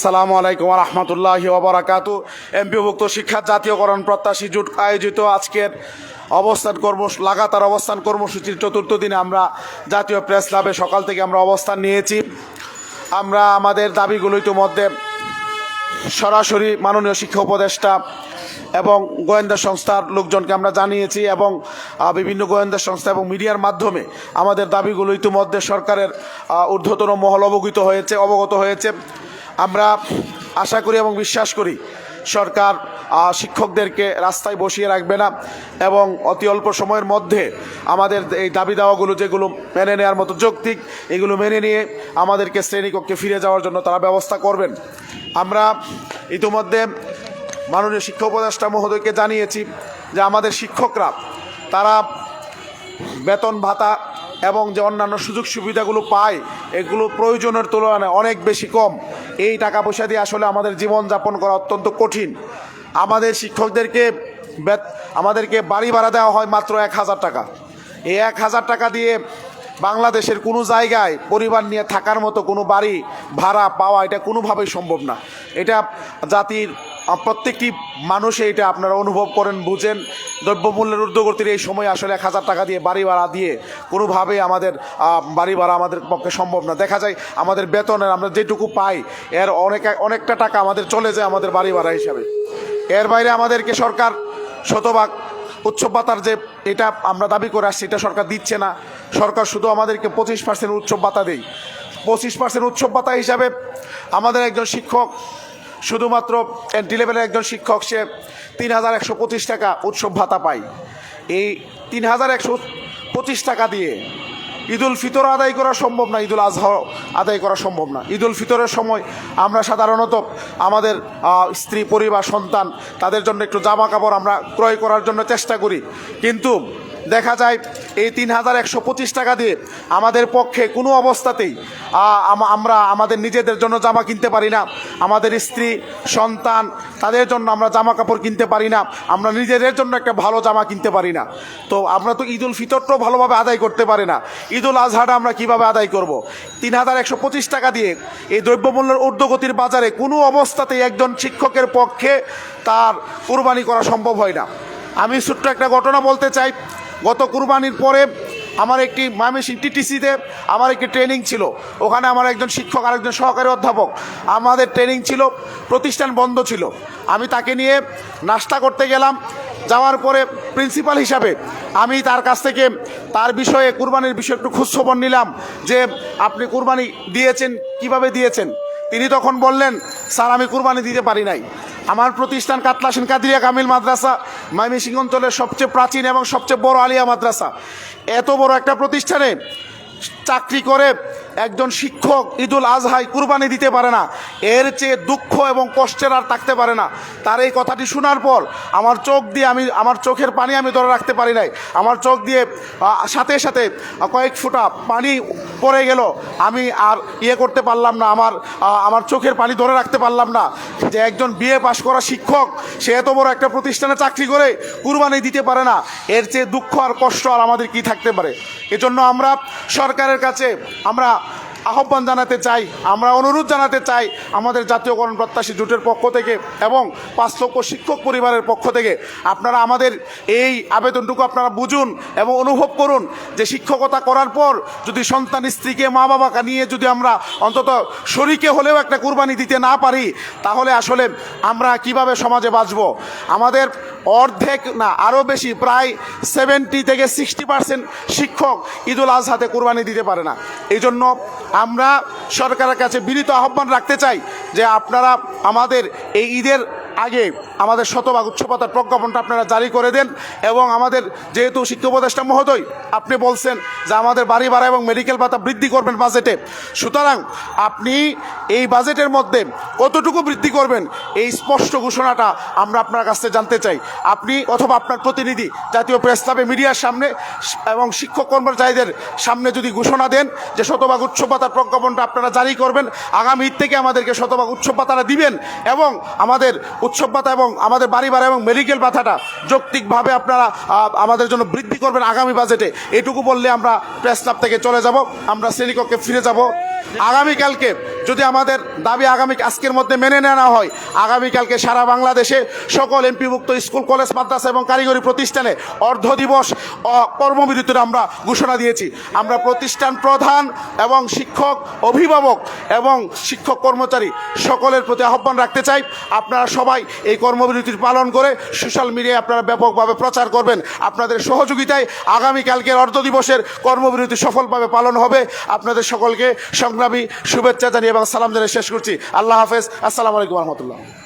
সালামু আলাইকুম রহমতুল্লাহি ওবরাকাত এমপিভুক্ত শিক্ষা জাতীয়করণ প্রত্যাশী জোট আয়োজিত আজকের অবস্থান কর্ম লাগাতার অবস্থান কর্মসূচির চতুর্থ দিনে আমরা জাতীয় প্রেস ক্লাবে সকাল থেকে আমরা অবস্থান নিয়েছি। আমরা আমাদের দাবিগুলো ইতিমধ্যে সরাসরি মাননীয় শিক্ষা উপদেষ্টা এবং গোয়েন্দা সংস্থার লোকজনকে আমরা জানিয়েছি এবং বিভিন্ন গোয়েন্দা সংস্থা এবং মিডিয়ার মাধ্যমে আমাদের দাবিগুলো ইতিমধ্যে সরকারের ঊর্ধ্বতন মহল অবগত হয়েছে অবগত হয়েছে। আমরা আশা করি এবং বিশ্বাস করি সরকার শিক্ষকদেরকে রাস্তায় বসিয়ে রাখবে না এবং অতি অল্প সময়ের মধ্যে আমাদের এই দাবি দাওয়াগুলো যেগুলো মেনে নেওয়ার মতো যৌক্তিক, এগুলো মেনে নিয়ে আমাদেরকে শ্রেণীকক্ষে ফিরে যাওয়ার জন্য তারা ব্যবস্থা করবেন। আমরা ইতিমধ্যে মাননীয় শিক্ষা উপদেষ্টা মহোদয়কে জানিয়েছি যে আমাদের শিক্ষকরা, তারা বেতন ভাতা এবং যে অন্যান্য সুযোগ সুবিধাগুলো পায়, এগুলো প্রয়োজনের তুলনায় অনেক বেশি কম। এই টাকা পয়সা দিয়ে আসলে আমাদের জীবন জীবনযাপন করা অত্যন্ত কঠিন। আমাদের শিক্ষকদেরকে আমাদেরকে বাড়ি ভাড়া দেওয়া হয় মাত্র এক হাজার টাকা। এই এক হাজার টাকা দিয়ে বাংলাদেশের কোনো জায়গায় পরিবার নিয়ে থাকার মতো কোনো বাড়ি ভাড়া পাওয়া এটা কোনোভাবেই সম্ভব না। এটা জাতির প্রত্যেকটি মানুষে এটা আপনারা অনুভব করেন, বুঝেন। দ্রব্যমূল্যের ঊর্ধ্বগতির এই সময় আসলে এক হাজার টাকা দিয়ে বাড়ি ভাড়া দিয়ে কোনোভাবেই আমাদের বাড়ি ভাড়া আমাদের পক্ষে সম্ভব না। দেখা যায় আমাদের বেতনের আমরা যেটুকু পাই, এর অনেক, অনেকটা টাকা আমাদের চলে যায় আমাদের বাড়ি ভাড়া হিসাবে। এর বাইরে আমাদেরকে সরকার শতভাগ উচ্চ ভাতার যে এটা আমরা দাবি করে আসছি, এটা সরকার দিচ্ছে না। সরকার শুধু আমাদেরকে পঁচিশ পার্সেন্ট উৎসব ভাতা দেয়। পঁচিশ পার্সেন্ট উৎসব ভাতা হিসাবে আমাদের একজন শিক্ষক শুধুমাত্র এন্ট্রি লেভেলের একজন শিক্ষক, সে তিন হাজার একশো পঁচিশ টাকা উৎসব ভাতা পায়। এই তিন হাজার একশো পঁচিশ টাকা দিয়ে ঈদুল ফিতর আদায় করা সম্ভব না ঈদুল আজহা আদায় করা সম্ভব না। ঈদুল ফিতরের সময় আমরা সাধারণত আমাদের স্ত্রী, পরিবার, সন্তান, তাদের জন্য একটু জামা কাপড় আমরা ক্রয় করার জন্য চেষ্টা করি। কিন্তু দেখা যায় এই তিন হাজার একশো পঁচিশ টাকা দিয়ে আমাদের পক্ষে কোনো অবস্থাতেই আমরা আমাদের নিজেদের জন্য জামা কিনতে পারি না। আমাদের স্ত্রী, সন্তান, তাদের জন্য আমরা জামা কাপড় কিনতে পারি না। আমরা নিজেদের জন্য একটা ভালো জামা কিনতে পারি না। তো আমরা তো ঈদুল ফিতরটাও ভালোভাবে আদায় করতে পারি না। ঈদুল আজহাটা আমরা কীভাবে আদায় করব? তিন হাজার একশো পঁচিশ টাকা দিয়ে এই দ্রব্যমূল্যের ঊর্ধ্বগতির বাজারে কোনো অবস্থাতেই একজন শিক্ষকের পক্ষে তার কোরবানি করা সম্ভব হয় না। আমি ছোট্ট একটা ঘটনা বলতে চাই। গত কুরবানির পরে আমার একটি ময়মনসিং টিটিসিতে আমার একটি ট্রেনিং ছিল। ওখানে আমার একজন শিক্ষক আর একজন সহকারী অধ্যাপক, আমাদের ট্রেনিং ছিল, প্রতিষ্ঠান বন্ধ ছিল। আমি তাকে নিয়ে নাস্তা করতে গেলাম। যাওয়ার পরে প্রিন্সিপাল হিসাবে আমি তার কাছ থেকে তার বিষয়ে, কুরবানির বিষয়ে একটু খোঁজখবর নিলাম যে আপনি কুরবানি দিয়েছেন, কীভাবে দিয়েছেন? তিনি তখন বললেন, স্যার, আমি কুরবানি দিতে পারি নাই। আমার প্রতিষ্ঠান কাতলাসিন কাদিরিয়া কামিল মাদ্রাসা মাইমিসিং অঞ্চলের সবচেয়ে প্রাচীন এবং সবচেয়ে বড় আলিয়া মাদ্রাসা। এত বড় একটা প্রতিষ্ঠানে চাকরি করে একজন শিক্ষক ঈদুল আজহাই কুরবানি দিতে পারে না। এর চেয়ে দুঃখ এবং কষ্টের আর থাকতে পারে না। তার এই কথাটি শোনার পর আমার চোখ দিয়ে আমি, আমার চোখের পানি আমি ধরে রাখতে পারি নাই। আমার চোখ দিয়ে সাথে সাথে কয়েক ফোঁটা পানি পড়ে গেল। আমি আর ইয়ে করতে পারলাম না। আমার আমার চোখের পানি ধরে রাখতে পারলাম না। যে একজন বিএ পাশ করা শিক্ষক, সে এত বড় একটা প্রতিষ্ঠানে চাকরি করে কুরবানি দিতে পারে না। এর চেয়ে দুঃখ আর কষ্ট আর আমাদের কি থাকতে পারে? এজন্য আমরা সরকারের কাছে, আমরা আহ্বান জানাতে চাই, আমরা অনুরোধ জানাতে চাই আমাদের জাতীয়করণ প্রত্যাশী জোটের পক্ষ থেকে এবং পাঁচ লক্ষ শিক্ষক পরিবারের পক্ষ থেকে আপনারা আমাদের এই আবেদনটুকু আপনারা বুঝুন এবং অনুভব করুন যে শিক্ষকতা করার পর যদি সন্তান স্ত্রীকে মা বাবাকে নিয়ে যদি আমরা অন্তত শরীকে হলেও একটা কুরবানি দিতে না পারি, তাহলে আসলে আমরা কীভাবে সমাজে বাঁচব? আমাদের অর্ধেক, না আরও বেশি, প্রায় সেভেন্টি থেকে সিক্সটি পার্সেন্ট শিক্ষক ঈদুল আজহাতে কোরবানি দিতে পারে না। এই জন্য আমরা সরকারের কাছে বিনীত আহ্বান রাখতে চাই যে আপনারা আমাদের এই ঈদের আগে আমাদের শতভাগ উচ্চপাতার প্রজ্ঞাপনটা আপনারা জারি করে দেন এবং আমাদের যেহেতু শিক্ষা উপদেষ্টা মহোদয়, আপনি বলছেন যে আমাদের বাড়ি ভাড়া এবং মেডিকেল ভাতা বৃদ্ধি করবেন বাজেটে সুতরাং আপনি এই বাজেটের মধ্যে কতটুকু বৃদ্ধি করবেন এই স্পষ্ট ঘোষণাটা আমরা আপনার কাছ থেকে জানতে চাই। আপনি অথবা আপনার প্রতিনিধি জাতীয় প্রেস ক্লাবে মিডিয়ার সামনে এবং শিক্ষক কর্মচারীদের সামনে যদি ঘোষণা দেন যে শতভাগ উচ্চ ভাতার প্রজ্ঞাপনটা আপনারা জারি করবেন, আগামী থেকে আমাদেরকে শতভাগ ভাতাটা দিবেন এবং আমাদের উৎসব পাতা এবং আমাদের বাড়ি ভাড়া এবং মেডিকেল ভাতাটা যৌক্তিকভাবে আপনারা আমাদের জন্য বৃদ্ধি করবেন আগামী বাজেটে এটুকু বললে আমরা প্রেস ক্লাব থেকে চলে যাব, আমরা শ্রেণীকক্ষে ফিরে যাব। আগামীকালকে যদি আমাদের দাবি আগামী আজকের মধ্যে মেনে নেওয়া হয় আগামীকালকে সারা বাংলাদেশে সকল এমপিভুক্ত স্কুল, কলেজ, মাদ্রাসা এবং কারিগরি প্রতিষ্ঠানে অর্ধ দিবস কর্মবিরতির আমরা ঘোষণা দিয়েছি। আমরা প্রতিষ্ঠান প্রধান এবং শিক্ষক, অভিভাবক এবং শিক্ষক কর্মচারী সকলের প্রতি আহ্বান রাখতে চাই। আপনারা সবাই এই কর্মবিরতি পালন করে সোশ্যাল মিডিয়ায় আপনারা ব্যাপকভাবে প্রচার করবেন। আপনাদের সহযোগিতায় আগামীকালকের অর্ধ দিবসের কর্মবিরতি সফলভাবে পালন হবে। আপনাদের সকলকে সংগ্রামী শুভেচ্ছা জানিয়ে এবং সালাম জানিয়ে শেষ করছি। আল্লাহ হাফেজ। আসসালামু আলাইকুম রহমতুল্লাহ।